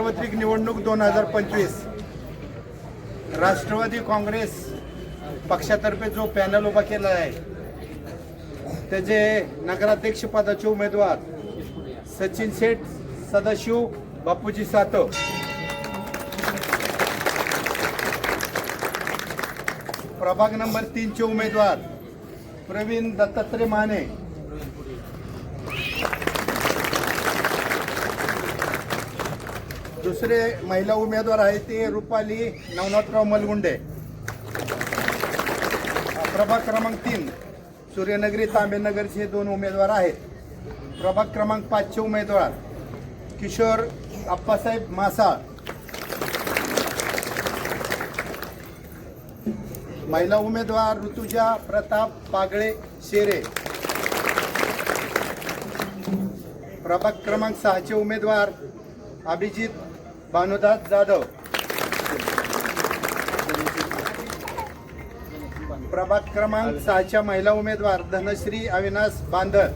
सार्वत्रिक निवडणूक दोन हजार पंचवीस. राष्ट्रवादी काँग्रेस पक्षातर्फे जो पॅनल उभा केला आहे त्याचे नगराध्यक्ष पदाचे उमेदवार सचिन शेठ सदाशिव बापूजी सातव. प्रभाग नंबर तीनचे उमेदवार प्रवीण दत्तात्रय माने. दुसरे महिला उमेदवार आहे ते रुपाली नवनाथराव मलगुंडे. प्रभाग क्रमांक तीन सूर्यनगरी तांबेनगरचे दोन उमेदवार आहेत. प्रभाग क्रमांक पाचचे उमेदवार किशोर आप्पासाहेब मासाळ. महिला उमेदवार ऋतुजा प्रताप पागळे शेरे. प्रभाग क्रमांक सहाचे उमेदवार अभिजित भानुदास जाधव. प्रभाग क्रमांक सहाच्या महिला उमेदवार धनश्री अविनाश बांधर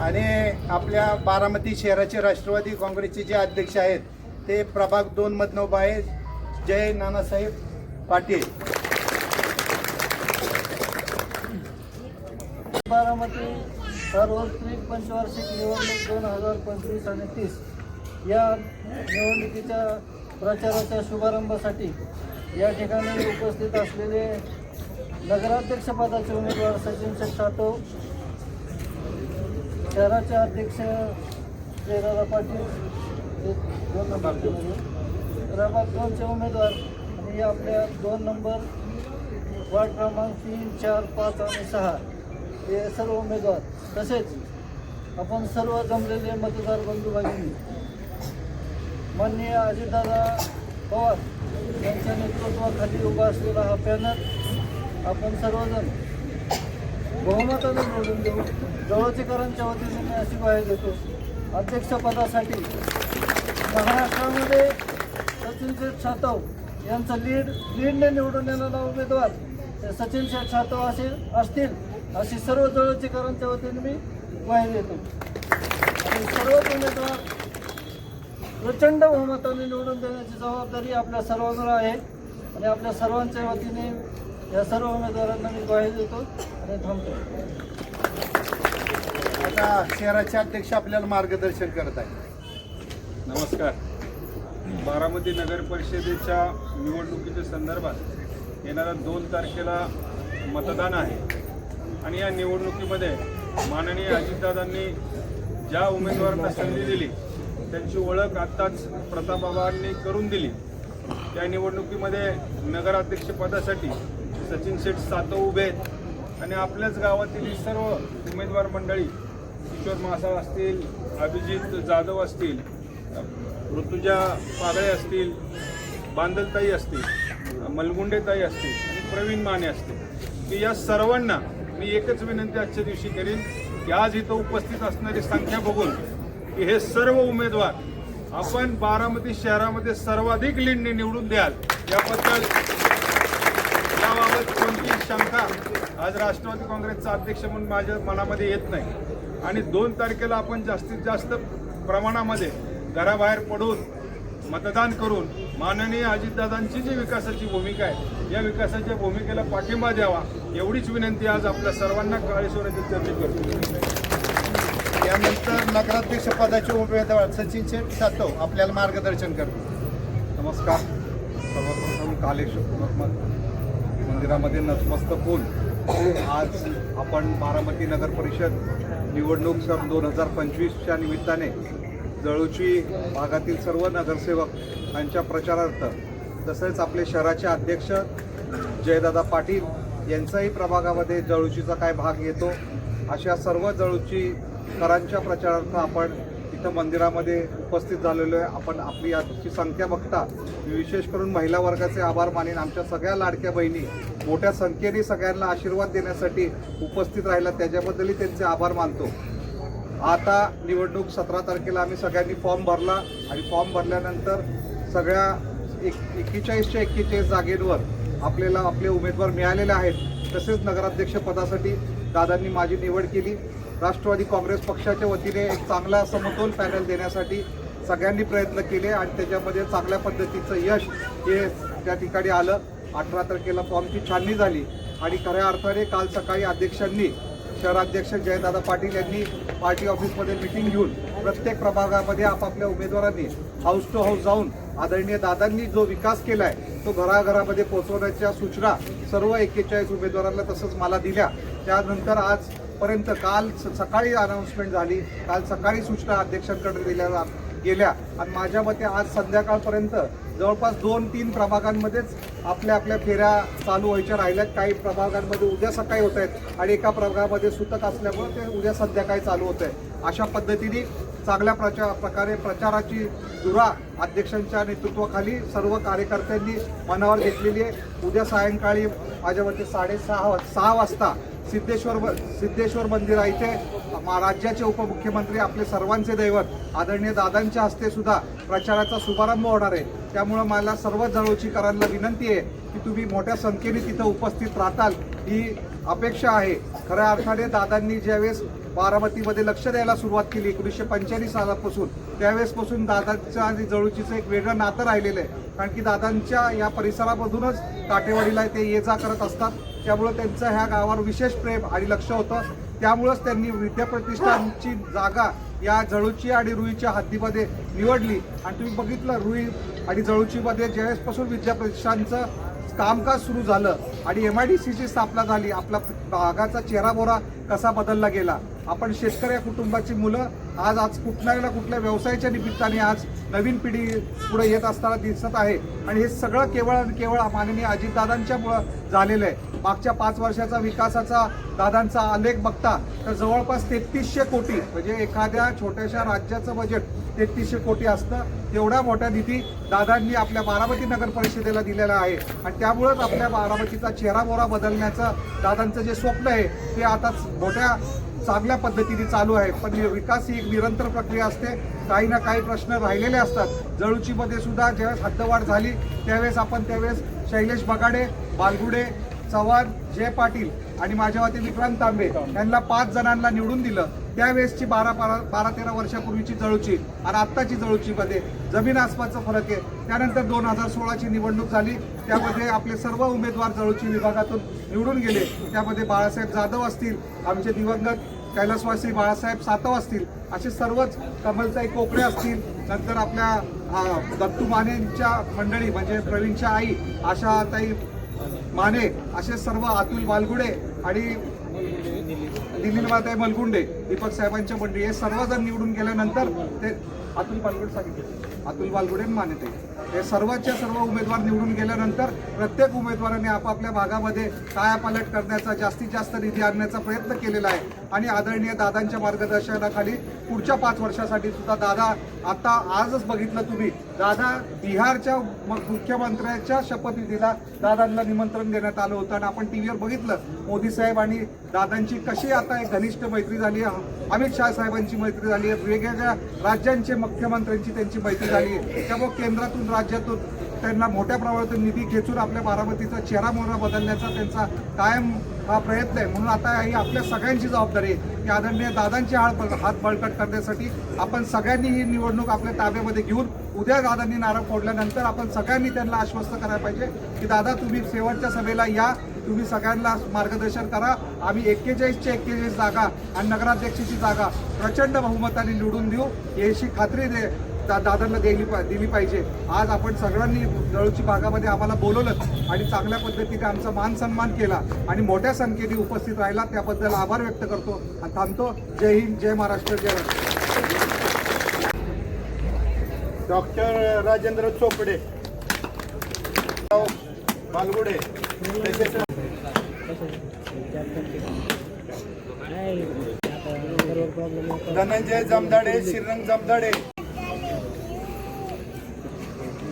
आणि आपल्या बारामती शहराचे राष्ट्रवादी काँग्रेसचे जे अध्यक्ष आहेत ते प्रभाग दोन मधनं उभा आहे. जय नानासाहेब पाटील. बारामती सार्वत्रिक पंचवार्षिक निवडणूक दोन हजार पंचवीस आणि तीस. या निवडणुकीच्या प्रचाराच्या शुभारंभासाठी या ठिकाणी उपस्थित असलेले नगराध्यक्षपदाचे उमेदवार सचिन शेठ सातव शहराचे अध्यक्ष जयदादा पाटील हे दोन नंबरचे उमेदवार प्रभाग दोनचे उमेदवार आणि आपल्या दोन नंबर वार्ड क्रमांक तीन चार पाच आणि सहा. हे सर्व उमेदवार. तसेच आपण सर्व जमलेले मतदार बंधू भगिनी माननीय अजितदादा पवार यांच्या नेतृत्वाखाली उभा असलेला हा पॅनल आपण सर्वजण बहुमताने निवडून देऊ. जवळचीकरांच्या वतीने मी अशी बाहेर देतो. अध्यक्षपदासाठी महाराष्ट्रामध्ये सचिन शेठ सातव यांचा लीड लीडने निवडून येणारा उमेदवार सचिन शेठ सातव असे असतील अशी सर्व जवळचीकरांच्या वतीने मी ग्वाही देतो. आणि सर्वच उमेदवार प्रचंड बहुमताने निवडून देण्याची जबाबदारी आपल्या सर्वांवर आहे. आणि आपल्या सर्वांच्या वतीने या सर्व उमेदवारांना मी ग्वाही देतो आणि थांबतो. आता शहराचे अध्यक्ष आपल्याला मार्गदर्शन करत आहेत. नमस्कार. बारामती नगर परिषदेच्या निवडणुकीच्या संदर्भात येणाऱ्या दोन तारखेला मतदान आहे. आणि या निवडणुकीमध्ये माननीय अजितदादांनी ज्या उमेदवारांना संधी दिली त्यांची ओळख आत्ताच प्रतापबाबांनी करून दिली. त्या निवडणुकीमध्ये नगराध्यक्षपदासाठी सचिन शेठ सातव उभे आहेत. आणि आपल्याच गावातील सर्व उमेदवार मंडळी किशोर मासाळ असतील अभिजित जाधव असतील ऋतुजा पागळे असतील बांदलताई असतील मलगुंडेताई असतील आणि प्रवीण माने असतील. की या सर्वांना मी एकच विनंती आजच्या दिवशी करीन की आज इथं उपस्थित असणारी संख्या बघून की हे सर्व उमेदवार आपण बारामती शहरामध्ये सर्वाधिक लीडने निवडून द्याल याबद्दल याबाबत कोणती शंका आज राष्ट्रवादी काँग्रेसचा अध्यक्ष म्हणून माझ्या मनामध्ये येत नाही. आणि दोन तारखेला आपण जास्तीत जास्त प्रमाणामध्ये घराबाहेर पडून मतदान करून माननीय अजितदादांची जी विकासाची भूमिका आहे या विकासाच्या भूमिकेला पाठिंबा द्यावा एवढीच विनंती आज आपल्या सर्वांना काळेश्वराच्या चर्चा करतो. त्यानंतर नगराध्यक्ष पदाचे उमेदवार सचिन शेठ सातव आपल्याला मार्गदर्शन करतो नमस्कार. सर्वप्रथम कालेश्वर मंदिरामध्ये नतमस्तक होऊन आज आपण बारामती नगर परिषद निवडणूक सन दोन हजार पंचवीसच्या निमित्ताने जळूची भागातील सर्व नगरसेवक यांच्या प्रचारार्थ तसेच आपले शहराचे अध्यक्ष जयदादा पाटील यांचाही प्रभागामध्ये जळूचीचा काय भाग येतो अशा सर्व जळूची करांच्या प्रचारार्थ आपण इथं मंदिरामध्ये उपस्थित झालेलो आहे. आपण आपली आजची संख्या बघता विशेष करून महिला वर्गाचे आभार मानेन. आमच्या सगळ्या लाडक्या बहिणी मोठ्या संख्येने सगळ्यांना आशीर्वाद देण्यासाठी उपस्थित राहिला त्याच्याबद्दलही त्यांचे आभार मानतो. आता निवडणूक सतरा तारखेला आम्ही सगळ्यांनी फॉर्म भरला आणि फॉर्म भरल्यानंतर सगळ्या एक एक्केचाळीसच्या एक्केचाळीस जागेंवर आपल्याला आपले उमेदवार मिळालेले आहेत. तसेच नगराध्यक्ष पदासाठी दादांनी माझी निवड केली. राष्ट्रवादी काँग्रेस पक्षाच्या वतीने एक चांगला समतोल पॅनल देण्यासाठी सगळ्यांनी प्रयत्न केले आणि त्याच्यामध्ये चांगल्या पद्धतीचं यश हे त्या ठिकाणी आलं. अठरा तारखेला फॉर्मची छाननी झाली. आणि खऱ्या अर्थाने काल सकाळी अध्यक्षांनी शहराध्यक्ष जयदादा पाटील यांनी पार्टी ऑफिसमध्ये मिटिंग घेऊन प्रत्येक प्रभागामध्ये आपापल्या उमेदवारांनी हाऊस टू हाऊस जाऊन आदरणीय दादांनी जो विकास केला आहे तो घराघरामध्ये पोहोचवण्याच्या सूचना सर्व एक्केचाळीस उमेदवारांना तसंच मला दिल्या. त्यानंतर आजपर्यंत काल स- सकाळी अनाऊन्समेंट झाली. काल सकाळी सूचना अध्यक्षांकडे दिल्या गेल्या. आणि माझ्या मते आज संध्याकाळपर्यंत जवळपास दोन तीन प्रभागांमध्येच आपल्या आपल्या फेऱ्या चालू व्हायच्या राहिल्यात. काही प्रभागांमध्ये उद्या सकाळी होत आहेत आणि एका प्रभागामध्ये सुतक असल्यामुळे ते उद्या संध्याकाळी चालू होत आहे अशा पद्धतीने चांगल्या प्रचार प्रकारे प्रचाराची धुरा अध्यक्षांच्या नेतृत्वाखाली सर्व कार्यकर्त्यांनी मनावर घेतलेली आहे. उद्या सायंकाळी माझ्या मते साडेसहा वा- सहा वाजता सिद्धेश्वर सिद्धेश्वर मंदिर आहे इथे. राज्याचे उपमुख्यमंत्री आपले सर्वांचे दैवत आदरणीय दादांच्या हस्ते सुद्धा प्रचाराचा शुभारंभ होणार आहे. त्यामुळं मला सर्व जळोचीकरांना विनंती आहे की तुम्ही मोठ्या संख्येने तिथं उपस्थित राहताल ही अपेक्षा आहे. खऱ्या अर्थाने दादांनी ज्यावेळेस बारामतीमध्ये लक्ष द्यायला सुरुवात केली एकोणीसशे पंच्याण्णव सालापासून त्यावेळेसपासून दादांचं आणि जळूचीचं एक वेगळं नातं राहिलेलं आहे. कारण की दादांच्या या परिसरामधूनच काटेवाडीला ते ये जा करत असतात. त्यामुळं त्यांचं ह्या गावावर विशेष प्रेम आणि लक्ष होतं. त्यामुळंच त्यांनी विद्याप्रतिष्ठानची जागा या जळूची आणि रुईच्या हद्दीमध्ये निवडली. आणि तुम्ही बघितलं रुई आणि जळूचीमध्ये ज्यावेळेसपासून विद्याप्रतिष्ठानचं कामकाज सुरू झालं आणि एम आय डी सीची स्थापना झाली आपला भागाचा चेहराबोरा कसा बदलला गेला आपण शेतकऱ्या कुटुंबाची मुलं आज आज कुठल्या ना कुठल्या व्यवसायाच्या निमित्ताने आज नवीन पिढी पुढे येत असताना दिसत आहे. आणि हे सगळं केवळ आणि केवळ माननीय अजितदादांच्यामुळं झालेलं आहे. मागच्या पाच वर्षाचा विकासाचा दादांचा आलेख बघता तर जवळपास तेहतीसशे कोटी म्हणजे एखाद्या छोट्याशा राज्याचं बजेट तेहतीसशे कोटी असतं. तेवढ्या मोठ्या निधी दादांनी आपल्या बारामती नगर परिषदेला दिलेला आहे. आणि त्यामुळंच आपल्या बारामतीचा चेहरामोहरा बदलण्याचं दादांचं जे स्वप्न आहे ते आता मोठ्या चांगल्या पद्धतीने चालू आहे. पण विकास ही एक निरंतर प्रक्रिया असते. काही ना काही प्रश्न राहिलेले असतात. जळूचीमध्ये सुद्धा ज्यावेळेस हद्दवाढ झाली त्यावेळेस आपण त्यावेळेस शैलेश बगाडे बालगुडे चव्हाण जय पाटील आणि माझ्या वती विक्रांत तांबे यांना पाच जणांना निवडून दिलं. त्यावेळेसची बारा बारा बारा तेरा वर्षापूर्वीची जळूची आणि आत्ताची जळूचीमध्ये जमीन आसपासचा फरक आहे. त्यानंतर दोन हजार सोळाची निवडणूक झाली. त्यामध्ये आपले सर्व उमेदवार जळूची विभागातून निवडून गेले. त्यामध्ये बाळासाहेब जाधव असतील आमचे दिवंगत कैलासवासी बाळासाहेब सातव असतील असे सर्वच कमलताई कोकळे असतील नंतर आपल्या दत्तू मानेंच्या मंडळी म्हणजे प्रवीणच्या आई आशाताई माने असे सर्व अतुल बालगुडे आणि दिलीलबाताई मलगुंडे दीपक साहेबांच्या मंडळी हे सर्वजण निवडून गेल्यानंतर ते अतुल बालगुडे सांगितले. अतुल बालगुडे आणि माने ते. हे सर्वच्या सर्व उमेदवार निवडून गेल्यानंतर प्रत्येक उमेदवाराने आपापल्या भागामध्ये कायापालट करण्याचा जास्तीत जास्त निधी आणण्याचा प्रयत्न केलेला आहे. आणि आदरणीय दादांच्या मार्गदर्शनाखाली पुढच्या पाच वर्षासाठी सुद्धा दादा आता आजच बघितलं तुम्ही दादा बिहारच्या म- मुख्यमंत्र्यांच्या शपथविधीला दादांना निमंत्रण देण्यात आलं होतं आणि आपण टी व्हीवर बघितलं मोदी साहेब आणि दादांची कशी आता एक घनिष्ठ मैत्री झाली आहे अमित शाह साहेबांची मैत्री झाली आहे वेगवेगळ्या राज्यांचे मुख्यमंत्र्यांची त्यांची मैत्री झाली आहे. त्यामुळे केंद्रातून राज्यातून त्यांना मोठ्या प्रमाणात निधी खेचून आपल्या बारामतीचा चेहरा मोहरा बदलण्याचा त्यांचा कायम हा प्रयत्न आहे. म्हणून आता ही आपल्या सगळ्यांची जबाबदारी आहे. की आदरणीय दादांची हात बळ- हात बळकट करण्यासाठी आपण सगळ्यांनी ही निवडणूक आपल्या ताब्यामध्ये घेऊन उद्या दादांनी नारळ फोडल्यानंतर आपण सगळ्यांनी त्यांना आश्वस्त करायला पाहिजे की दादा तुम्ही शेवटच्या सभेला या. तुम्ही सगळ्यांना मार्गदर्शन करा. आम्ही एक्केचाळीसच्या एक्केचाळीस जागा आणि नगराध्यक्षाची जागा प्रचंड बहुमताने निवडून देऊ. याची खात्री दे त्या दादांना दिली पा दिली पाहिजे. आज आपण सगळ्यांनी जळूची भागामध्ये आम्हाला बोलवलं आणि चांगल्या पद्धतीने आमचा मान सन्मान केला आणि मोठ्या संख्येने उपस्थित राहिला त्याबद्दल आभार व्यक्त करतो आणि थांबतो. जय हिंद जय महाराष्ट्र जय डॉक्टर राजेंद्र चोपडे. बालगुडे. धनंजय जमदाडे श्रीरंग जमदाडे.